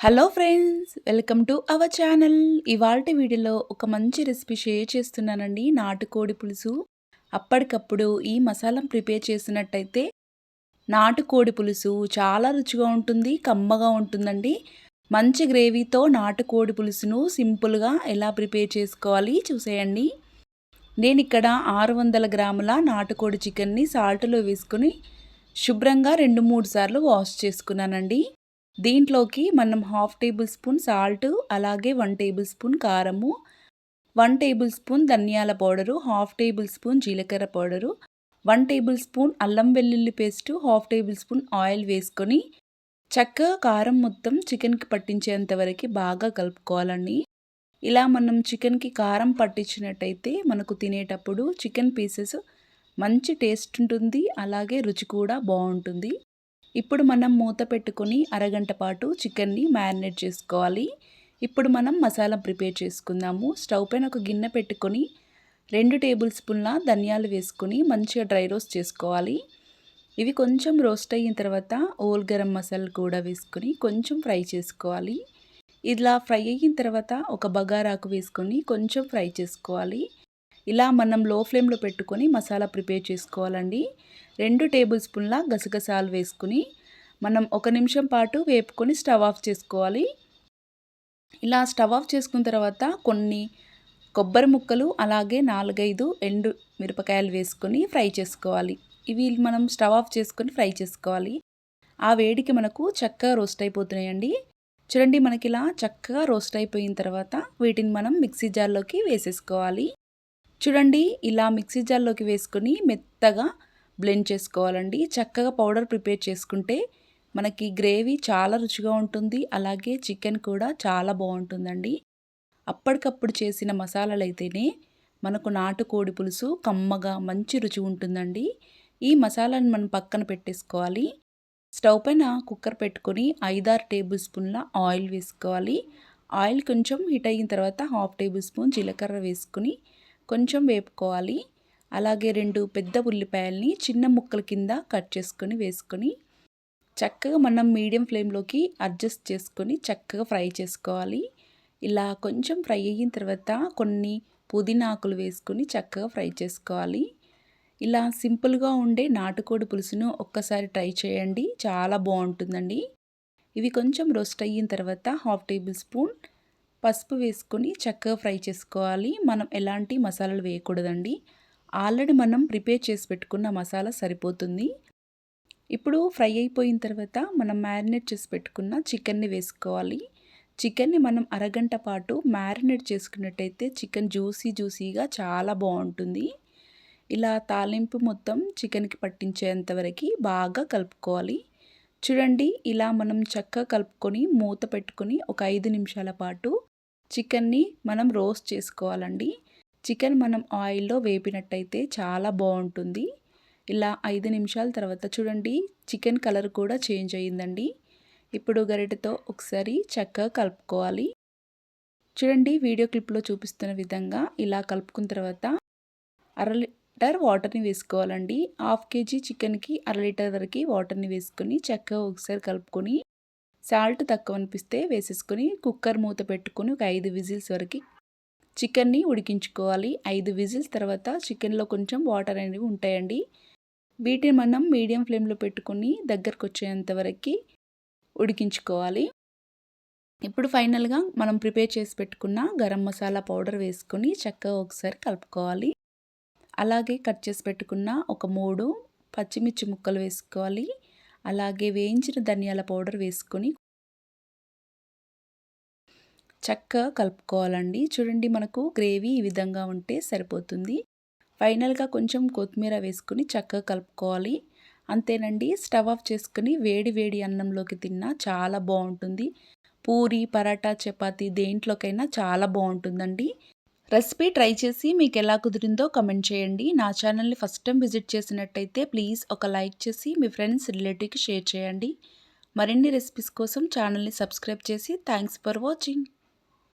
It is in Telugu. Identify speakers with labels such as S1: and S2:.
S1: Hello friends welcome to our channel ఇవాళ వీడియోలో ఒక మంచి రెసిపీ షేర్ చేస్తున్నానండి నాటుకోడి పులుసు. అప్పటికప్పుడు ఈ మసాలా ప్రిపేర్ చేసినట్టయితే నాటుకోడి పులుసు చాలా రుచిగా ఉంటుంది కమ్మగా ఉంటుందండి. మంచి గ్రేవీతో నాటుకోడి పులుసును సింపుల్గా ఎలా ప్రిపేర్ చేసుకోవాలి చూసేయండి. నేను ఇక్కడ ఆరు వందల గ్రాముల నాటుకోడి చికెన్ని సాల్ట్లో వేసుకుని శుభ్రంగా రెండు మూడు సార్లు వాష్ చేసుకున్నానండి. దీంట్లోకి మనం హాఫ్ టేబుల్ స్పూన్ సాల్ట్ అలాగే వన్ టేబుల్ స్పూన్ కారము వన్ టేబుల్ స్పూన్ ధనియాల పౌడరు హాఫ్ టేబుల్ స్పూన్ జీలకర్ర పౌడరు వన్ టేబుల్ స్పూన్ అల్లం వెల్లుల్లి paste half table spoon oil వేసుకొని చక్కగా కారం మొత్తం చికెన్కి పట్టించేంత వరకు బాగా కలుపుకోవాలండి. ఇలా మనం చికెన్కి కారం పట్టించినట్టయితే మనకు తినేటప్పుడు చికెన్ పీసెస్ మంచి టేస్ట్ ఉంటుంది అలాగే రుచి కూడా బాగుంటుంది. ఇప్పుడు మనం మూత పెట్టుకొని అరగంట పాటు చికెన్ని మ్యారినేట్ చేసుకోవాలి. ఇప్పుడు మనం మసాలా ప్రిపేర్ చేసుకుందాము. స్టవ్ పైన ఒక గిన్నె పెట్టుకొని రెండు టేబుల్ స్పూన్ల ధనియాలు వేసుకొని మంచిగా డ్రై రోస్ట్ చేసుకోవాలి. ఇవి కొంచెం రోస్ట్ అయిన తర్వాత ఓల్ గరం మసాలా కూడా వేసుకొని కొంచెం ఫ్రై చేసుకోవాలి. ఇలా ఫ్రై అయిన తర్వాత ఒక బగారాకు వేసుకొని కొంచెం ఫ్రై చేసుకోవాలి. ఇలా మనం లో ఫ్లేమ్లో పెట్టుకొని మసాలా ప్రిపేర్ చేసుకోవాలండి. రెండు టేబుల్ స్పూన్ల గసగసాలు వేసుకుని మనం ఒక నిమిషం పాటు వేపుకొని స్టవ్ ఆఫ్ చేసుకోవాలి. ఇలా స్టవ్ ఆఫ్ చేసుకున్న తర్వాత కొన్ని కొబ్బరి ముక్కలు అలాగే నాలుగైదు ఎండు మిరపకాయలు వేసుకొని ఫ్రై చేసుకోవాలి. ఇవి మనం స్టవ్ ఆఫ్ చేసుకొని ఫ్రై చేసుకోవాలి. ఆ వేడికి మనకు చక్కగా రోస్ట్ అయిపోతున్నాయండి. చూడండి మనకి ఇలా చక్కగా రోస్ట్ అయిపోయిన తర్వాత వీటిని మనం మిక్సీ జార్లోకి వేసేసుకోవాలి. చూడండి ఇలా మిక్సీ జార్లోకి వేసుకొని మెత్తగా బ్లెండ్ చేసుకోవాలండి. చక్కగా పౌడర్ ప్రిపేర్ చేసుకుంటే మనకి గ్రేవీ చాలా రుచిగా ఉంటుంది అలాగే చికెన్ కూడా చాలా బాగుంటుందండి. అప్పటికప్పుడు చేసిన మసాలాలు అయితేనే మనకు నాటుకోడి పులుసు కమ్మగా మంచి రుచి ఉంటుందండి. ఈ మసాలాను మనం పక్కన పెట్టేసుకోవాలి. స్టవ్ పైన కుక్కర్ పెట్టుకొని ఐదారు టేబుల్ స్పూన్ల ఆయిల్ వేసుకోవాలి. ఆయిల్ కొంచెం హీట్ అయిన తర్వాత హాఫ్ టేబుల్ స్పూన్ జీలకర్ర వేసుకుని కొంచెం వేపుకోవాలి. అలాగే రెండు పెద్ద ఉల్లిపాయల్ని చిన్న ముక్కల కింద కట్ చేసుకొని వేసుకొని చక్కగా మనం మీడియం ఫ్లేమ్లోకి అడ్జస్ట్ చేసుకొని చక్కగా ఫ్రై చేసుకోవాలి. ఇలా కొంచెం ఫ్రై అయిన తర్వాత కొన్ని పుదీనా ఆకులు వేసుకొని చక్కగా ఫ్రై చేసుకోవాలి. ఇలా సింపుల్గా ఉండే నాటుకోడి పులుసును ఒక్కసారి ట్రై చేయండి. చాలా బాగుంటుందండి. ఇవి కొంచెం రోస్ట్ అయిన తర్వాత హాఫ్ టేబుల్ స్పూన్ పసుపు వేసుకొని చక్కగా ఫ్రై చేసుకోవాలి. మనం ఎలాంటి మసాలాలు వేయకూడదండి. ఆల్రెడీ మనం ప్రిపేర్ చేసి పెట్టుకున్న మసాలా సరిపోతుంది. ఇప్పుడు ఫ్రై అయిపోయిన తర్వాత మనం మ్యారినేట్ చేసి పెట్టుకున్న చికెన్ని వేసుకోవాలి. చికెన్ని మనం అరగంట పాటు మ్యారినేట్ చేసుకున్నట్టయితే చికెన్ జ్యూసీ జ్యూసీగా చాలా బాగుంటుంది. ఇలా తాలింపు మొత్తం చికెన్కి పట్టించేంత వరకు బాగా కలుపుకోవాలి. చూడండి ఇలా మనం చక్కగా కలుపుకొని మూత పెట్టుకొని ఒక ఐదు నిమిషాల పాటు చికెన్ని మనం రోస్ట్ చేసుకోవాలండి. చికెన్ మనం ఆయిల్లో వేపినట్టయితే చాలా బాగుంటుంది. ఇలా ఐదు నిమిషాల తర్వాత చూడండి చికెన్ కలర్ కూడా చేంజ్ అయ్యిందండి. ఇప్పుడు గరిటెతో ఒకసారి చక్కగా కలుపుకోవాలి. చూడండి వీడియో క్లిప్లో చూపిస్తున్న విధంగా ఇలా కలుపుకున్న తర్వాత అర లీటర్ వాటర్ని వేసుకోవాలండి. హాఫ్ కేజీ చికెన్కి అర లీటర్ వరకు వాటర్ని వేసుకొని చక్కగా ఒకసారి కలుపుకొని సాల్ట్ తక్కువ అనిపిస్తే వేసేసుకొని కుక్కర్ మూత పెట్టుకొని ఒక ఐదు విజిల్స్ వరకు చికెన్ని ఉడికించుకోవాలి. ఐదు విజిల్స్ తర్వాత చికెన్లో కొంచెం వాటర్ అనేవి ఉంటాయండి. వీటిని మనం మీడియం ఫ్లేమ్లో పెట్టుకొని దగ్గరకు వచ్చేంత వరకు ఉడికించుకోవాలి. ఇప్పుడు ఫైనల్గా మనం ప్రిపేర్ చేసి పెట్టుకున్న గరం మసాలా పౌడర్ వేసుకొని చక్కగా ఒకసారి కలుపుకోవాలి. అలాగే కట్ చేసి పెట్టుకున్న ఒక మూడు పచ్చిమిర్చి ముక్కలు వేసుకోవాలి. అలాగే వేయించిన ధనియాల పౌడర్ వేసుకొని చక్కగా కలుపుకోవాలండి. చూడండి మనకు గ్రేవీ ఈ విధంగా ఉంటే సరిపోతుంది. ఫైనల్గా కొంచెం కొత్తిమీర వేసుకుని చక్కగా కలుపుకోవాలి. అంతేనండి స్టవ్ ఆఫ్ చేసుకుని వేడి వేడి అన్నంలోకి తిన్నా చాలా బాగుంటుంది. పూరి పరాటా చపాతి దేంట్లోకైనా చాలా బాగుంటుందండి. రెసిపీ ట్రై చేసి మీకు ఎలా కుదిరిందో కమెంట్ చేయండి. నా ఛానల్ని ఫస్ట్ టైం విజిట్ చేసినట్టయితే ప్లీజ్ ఒక లైక్ చేసి మీ ఫ్రెండ్స్ రిలేటివ్కి షేర్ చేయండి. మరిన్ని రెసిపీస్ కోసం ఛానల్ని సబ్స్క్రైబ్ చేసి థ్యాంక్స్ ఫర్ వాచింగ్.